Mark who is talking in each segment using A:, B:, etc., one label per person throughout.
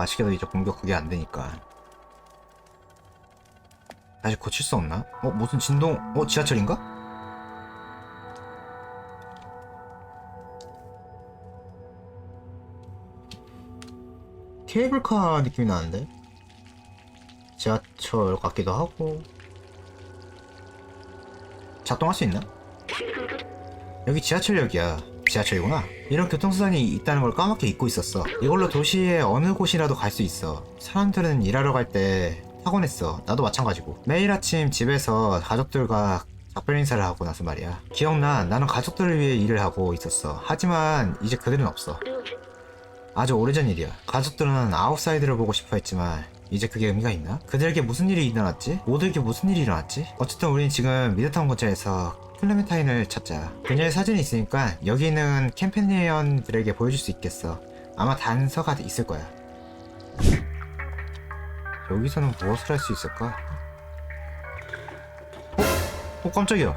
A: 아쉽게도 이제 공격 그게 안 되니까. 다시 고칠 수 없나? 어 무슨 진동? 어 지하철인가? 케이블카 느낌이 나는데? 지하철 같기도 하고 작동할 수 있나? 여기 지하철역이야 지하철이구나. 이런 교통수단이 있다는 걸 까맣게 잊고 있었어. 이걸로 도시의 어느 곳이라도 갈 수 있어. 사람들은 일하러 갈 때 타곤 했어. 나도 마찬가지고. 매일 아침 집에서 가족들과 작별 인사를 하고 나서 말이야. 기억나? 나는 가족들을 위해 일을 하고 있었어. 하지만 이제 그들은 없어. 아주 오래전 일이야. 가족들은 아웃사이드를 보고 싶어 했지만 이제 그게 의미가 있나? 그들에게 무슨 일이 일어났지? 모두에게 무슨 일이 일어났지? 어쨌든 우린 지금 미드타운 근처에서 클레멘타인을 찾자. 그녀의 사진이 있으니까 여기 있는 캠페니언들에게 보여줄 수 있겠어. 아마 단서가 있을 거야. 여기서는 무엇을 할 수 있을까? 어? 어 깜짝이야.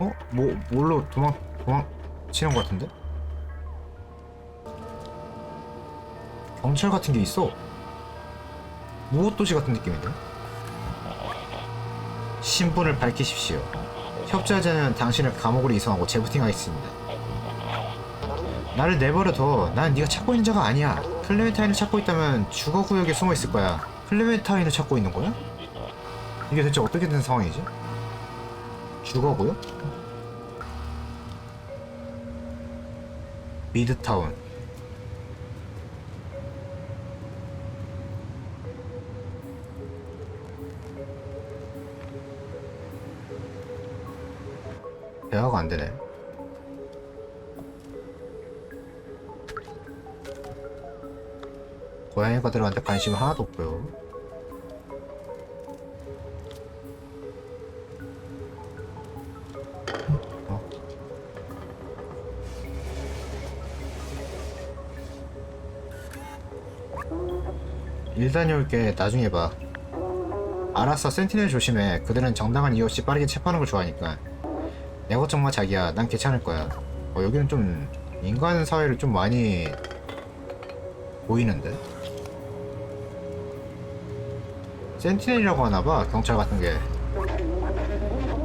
A: 어? 뭐 뭘로 도망 도망치는 것 같은데? 경찰 같은 게 있어. 무엇 도시 같은 느낌인데? 신분을 밝히십시오. 협조하자는 당신을 감옥으로 이송하고 재부팅하겠습니다. 나를 내버려둬. 난 네가 찾고 있는 자가 아니야. 클레멘타인을 찾고 있다면 주거 구역에 숨어 있을 거야. 클레멘타인을 찾고 있는 거야? 이게 대체 어떻게 된 상황이지? 주거 구역? 미드타운. 대화가 안 되네. 고양이 가들한테 관심 하나도 없고요. 어? 일 다녀올게 나중에 봐. 알았어 센티넬 조심해. 그들은 정당한 이유 없이 빠르게 체포하는 걸 좋아하니까. 내 걱정 마 자기야. 난 괜찮을 거야. 어, 여기는 좀 인간 사회를 좀 많이 보이는데? 센티넬이라고 하나봐 경찰 같은 게.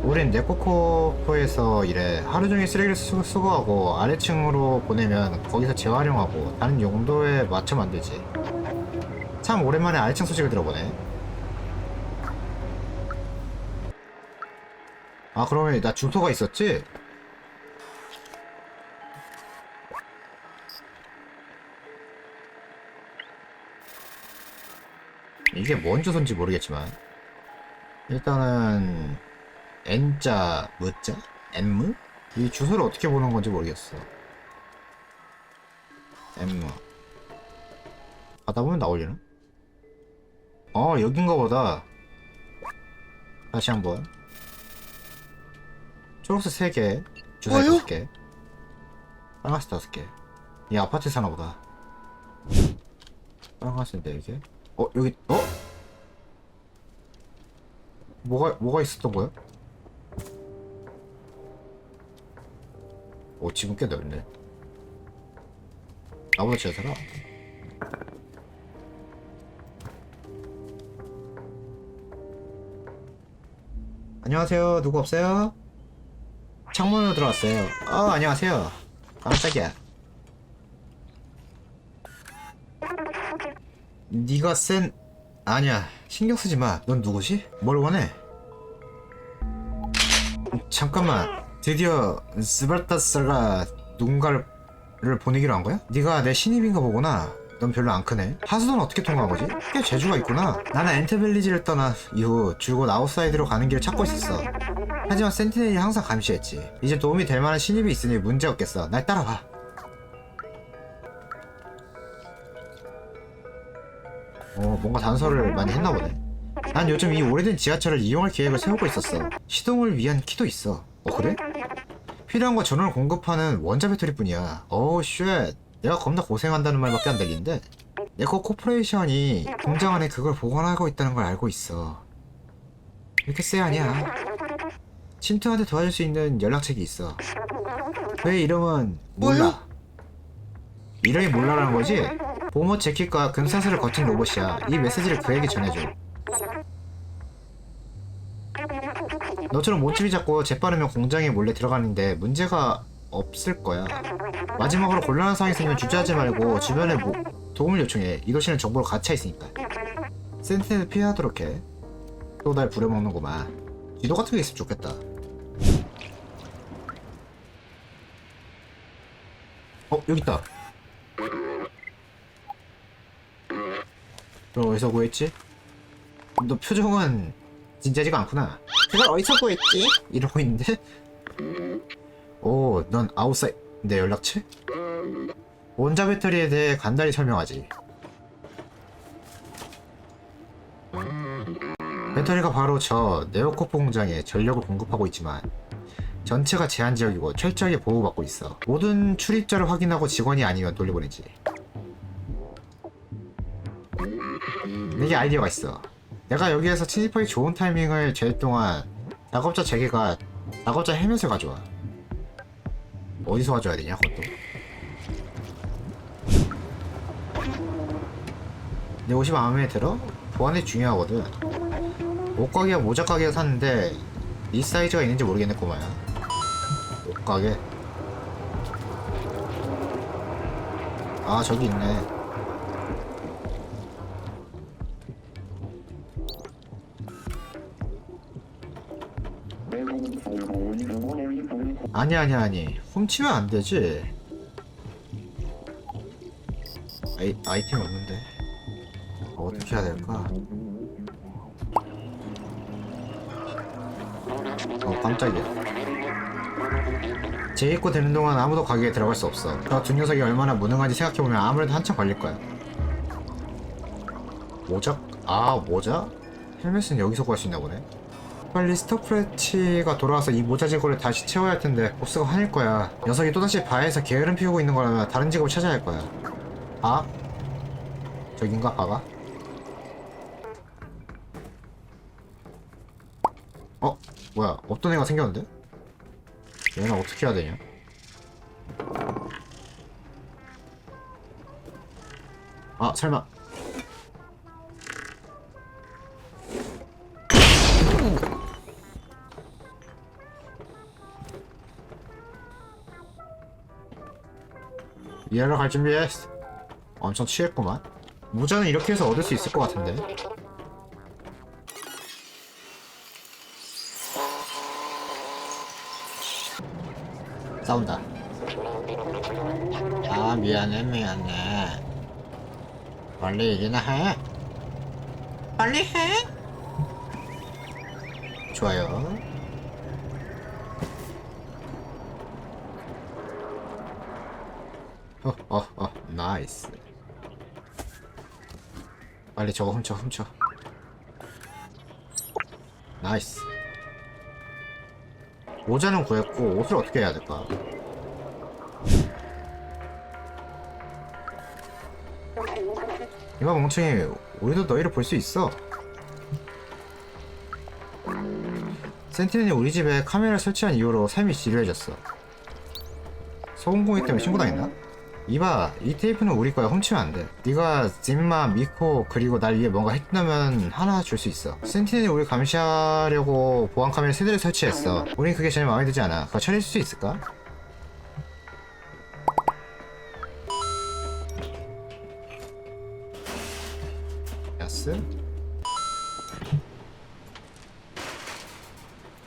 A: 우린 네코코코에서 일해. 하루 종일 쓰레기를 수, 수거하고 아래층으로 보내면 거기서 재활용하고 다른 용도에 맞춰 만들지. 참 오랜만에 아래층 소식을 들어보네 아 그러면 나 주소가 있었지? 이게 뭔 주소인지 모르겠지만 일단은 N자 무자? N무? 이 주소를 어떻게 보는 건지 모르겠어 N무 가다 보면 나올려나? 어 여긴가 보다 다시 한번 초록색 3개, 주사위
B: 뭐요?
A: 5개, 빨간색 5개. 이 아파트 사나 보다. 빨간색인데 이게? 어 여기 어? 뭐가 뭐가 있었던 거야? 오 지금 꽤 넓네. 나보다 잘 살아. 안녕하세요. 누구 없어요? 창문으로 들어왔어요. 어, 안녕하세요. 깜짝이야. 네가 센 아니야. 신경 쓰지 마. 넌 누구지? 뭘 원해? 잠깐만. 드디어 스발타스가 누군가를 보내기로 한 거야? 네가 내 신입인가 보구나. 넌 별로 안 크네. 하수도는 어떻게 통과한 거지? 꽤 재주가 있구나. 나는 엔테벨리지를 떠나 이후 줄곧 아웃사이드로 가는 길을 찾고 있었어. 하지만 센티넬이 항상 감시했지. 이제 도움이 될 만한 신입이 있으니 문제 없겠어. 날 따라와. 어, 뭔가 단서를 많이 했나 보네. 난 요즘 이 오래된 지하철을 이용할 계획을 세우고 있었어. 시동을 위한 키도 있어. 어, 그래? 필요한 건 전원을 공급하는 원자 배터리뿐이야. 어우, 쉣. 내가 겁나 고생한다는 말밖에 안 들리는데. 에코 코퍼레이션이 공장 안에 그걸 보관하고 있다는 걸 알고 있어. 이렇게 쎄하냐? 친투한테 도와줄 수 있는 연락책이 있어. 그의 이름은 몰라. 이름이 몰라라는 거지? 보모 재킷과 금사슬을 거친 로봇이야. 이 메시지를 그에게 전해줘. 너처럼 모집이 잡고 재빠르면 공장에 몰래 들어가는데 문제가 없을 거야. 마지막으로 곤란한 상황이 생기면 주저하지 말고 주변에 뭐, 도움을 요청해. 이 도시는 정보로 갇혀 있으니까. 센티넬 피하도록 해. 또 날 부려먹는구만. 지도 같은 게 있으면 좋겠다. 어 여기 있다. 너 어디서 구했지? 너 표정은 진짜지가 않구나. 그걸 어디서 구했지? 이러고 있는데? 오, 넌 아웃사이 내 연락처? 원자 배터리에 대해 간단히 설명하지. 배터리가 바로 저 네오코프 공장에 전력을 공급하고 있지만 전체가 제한 지역이고 철저하게 보호받고 있어. 모든 출입자를 확인하고 직원이 아니면 돌려보내지. 내게 아이디어가 있어. 내가 여기에서 침입하기 좋은 타이밍을 잴 동안 작업자 재개가 작업자 헬멧을 가져와. 어디서 가져야 되냐, 그것도. 내 옷이 마음에 들어? 보안이 중요하거든. 옷가게와 모자 가게에 샀는데 이 사이즈가 있는지 모르겠네 꼬마야. 옷가게. 아 저기 있네. 아니 아니 아니 훔치면 안 되지. 아이 아이템 없는데 어떻게 해야 될까? 어 깜짝이야. 재입고 되는 동안 아무도 가게에 들어갈 수 없어. 저두 녀석이 얼마나 무능한지 생각해보면 아무래도 한참 걸릴 거야. 모자? 아 모자? 헬멧은 여기서 구할 수 있나 보네. 빨리 스토프레치가 돌아와서 이 모자 재고를 다시 채워야 할 텐데 보스가 화낼 거야. 녀석이 또다시 바에서 게으름 피우고 있는 거라면 다른 직업을 찾아야 할 거야. 바? 저긴가 바가? 어? 뭐야 없던 애가 생겼는데? 얘는 어떻게 해야 되냐? 아 설마 이해러 갈 준비해. 엄청 취했구만. 모자는 이렇게 해서 얻을 수 있을 것 같은데. 싸운다. 아 미안해 미안해. 빨리 일이나 해. 빨리 해. 좋아요 어어어 나이스. 빨리 저거 훔쳐 훔쳐. 나이스. 모자는 구했고 옷을 어떻게 해야 될까? 이봐 멍청이. 우리도 너희를 볼 수 있어. 센티넬이 우리 집에 카메라 설치한 이후로 삶이 지루해졌어. 소음공해 때문에 신고당했나? 이봐 이 테이프는 우리 거야 훔치면 안돼 네가 짐마, 미코 그리고 날 위해 뭔가 했다면 하나 줄 수 있어 센티넬이 우리 감시하려고 보안 카메라 세 대를 설치했어 우린 그게 전혀 마음에 들지 않아 그거 처리해줄 수 있을까? 야스?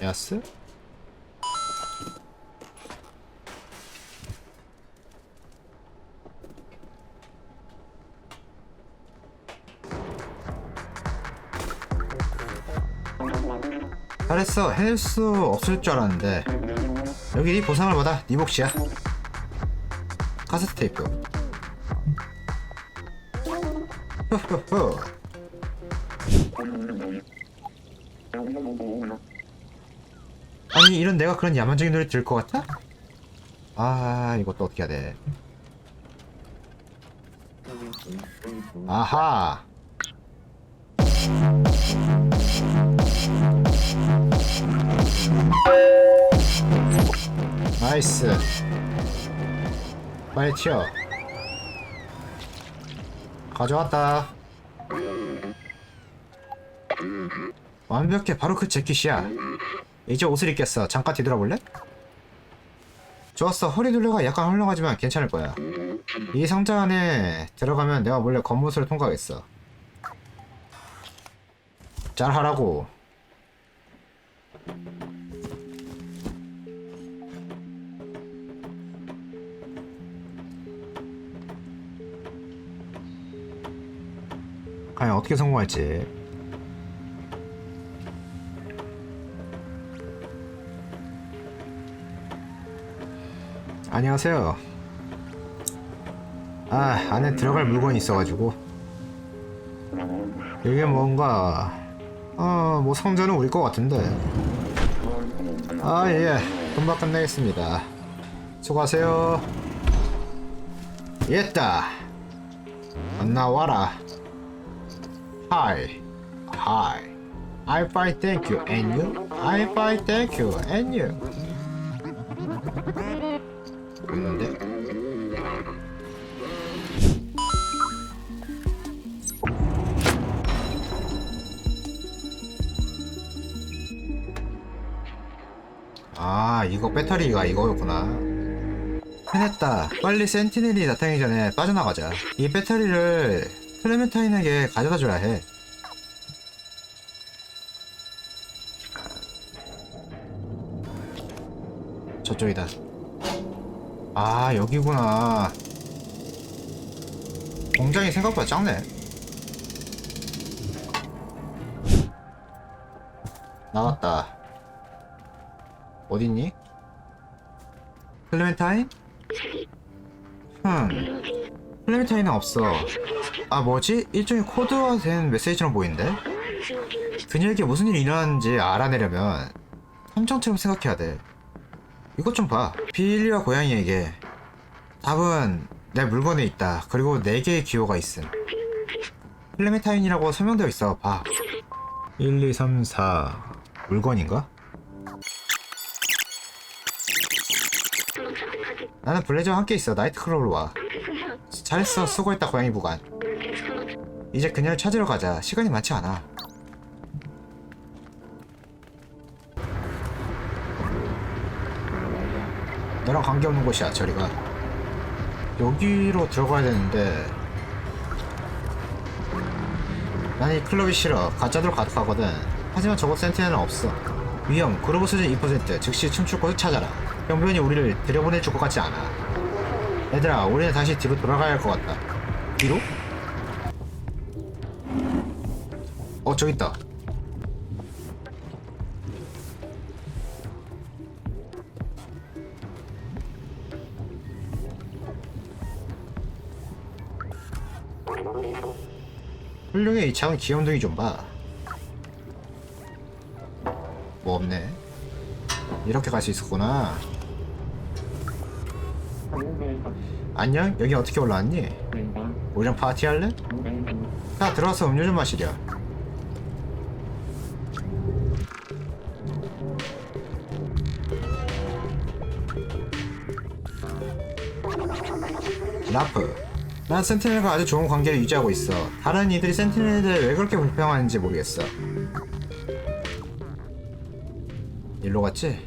A: 야스? 잘했어 해낼 수 없을 줄 알았는데 여기 이 보상을 받아 네 몫이야. 카세트 테이프. 아니 이런 내가 그런 야만적인 노래 들을 것 같아? 아 이것도 어떻게 해야 돼? 아하 나이스 빨리 튀어 가져왔다. 완벽해. 바로 그 재킷이야. 이제 옷을 입겠어. 잠깐 뒤돌아볼래? 좋았어. 허리 둘레가 약간 헐렁하지만 괜찮을 거야. 이 상자 안에 들어가면 내가 몰래 검문소를 통과하겠어. 잘 하라고. 과연 어떻게 성공할지. 안녕하세요. 아, 안에 들어갈 물건이 있어가지고. 이게 뭔가, 어, 뭐 상자는 우리 거 같은데. 아, 예. 금방 끝내겠습니다. 수고하세요. 예따. 나와라. Hi. Hi. I fine, thank you. And you? I fine, thank you. And you? 있는데? 아, 이거 배터리가 이거였구나. 해냈다. 빨리 센티넬이 나타나기 전에 빠져나가자. 이 배터리를 클레멘타인에게 가져다 줘야 해. 저쪽이다. 아, 여기구나. 공장이 생각보다 작네. 나왔다. 어딨니? 클레멘타인? 흠. 클레멘타인은 없어. 아, 뭐지? 일종의 코드화된 메시지처럼 보이는데? 그녀에게 무슨 일이 일어났는지 알아내려면 탐정처럼 생각해야 돼. 이것 좀 봐. 빌리와 고양이에게 답은 내 물건에 있다. 그리고 네 개의 기호가 있음. 클레멘타인이라고 설명되어 있어. 봐. 1, 2, 3, 4. 물건인가? 나는 블레저와 함께 있어. 나이트클럽으로 와. 잘했어. 수고했다, 고양이 부관. 이제 그녀를 찾으러 가자. 시간이 많지 않아. 너랑 관계없는 곳이야, 저리가. 여기로 들어가야 되는데. 난 이 클럽이 싫어. 가짜들 가득하거든. 하지만 저곳 센터에는 없어. 위험, 그로브 수준 2%, 즉시 춤출 곳을 찾아라. 형변이 우리를 들여보낼 줄것 같지 않아. 얘들아, 우리는 다시 뒤로 돌아가야 할 것 같다. 뒤로? 어, 저기 있다. 훌륭해, 이 작은 귀염둥이 좀 봐. 뭐 없네. 이렇게 갈 수 있었구나. 안녕? 여기 어떻게 올라왔니? 우리랑 파티할래? 자, 들어와서 음료 좀 마시려. 라프. 난 센티넬과 아주 좋은 관계를 유지하고 있어. 다른 이들이 센티넬에 대해 왜 그렇게 불평하는지 모르겠어. 일로 갔지?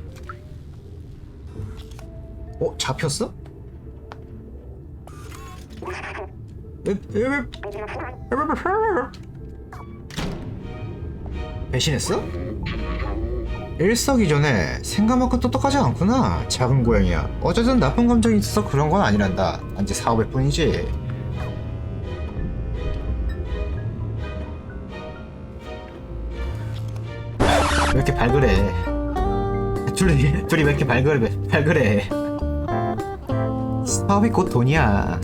A: 어? 잡혔어? 배신했어? 일석이전에 생각만큼 똑똑하지 않구나. 작은 고양이야. 어쨌든 나쁜 감정이 있어서 그런 건 아니란다. 단지 사업일 뿐이지. 왜 이렇게 발그레 둘이, 둘이 왜 이렇게 발그레 발그레 사업이 곧 돈이야.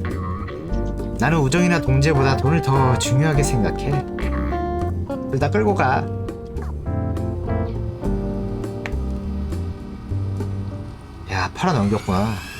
A: 나는 우정이나 동지보다 돈을 더 중요하게 생각해. 둘 다 끌고 가 팔아 넘겼구나.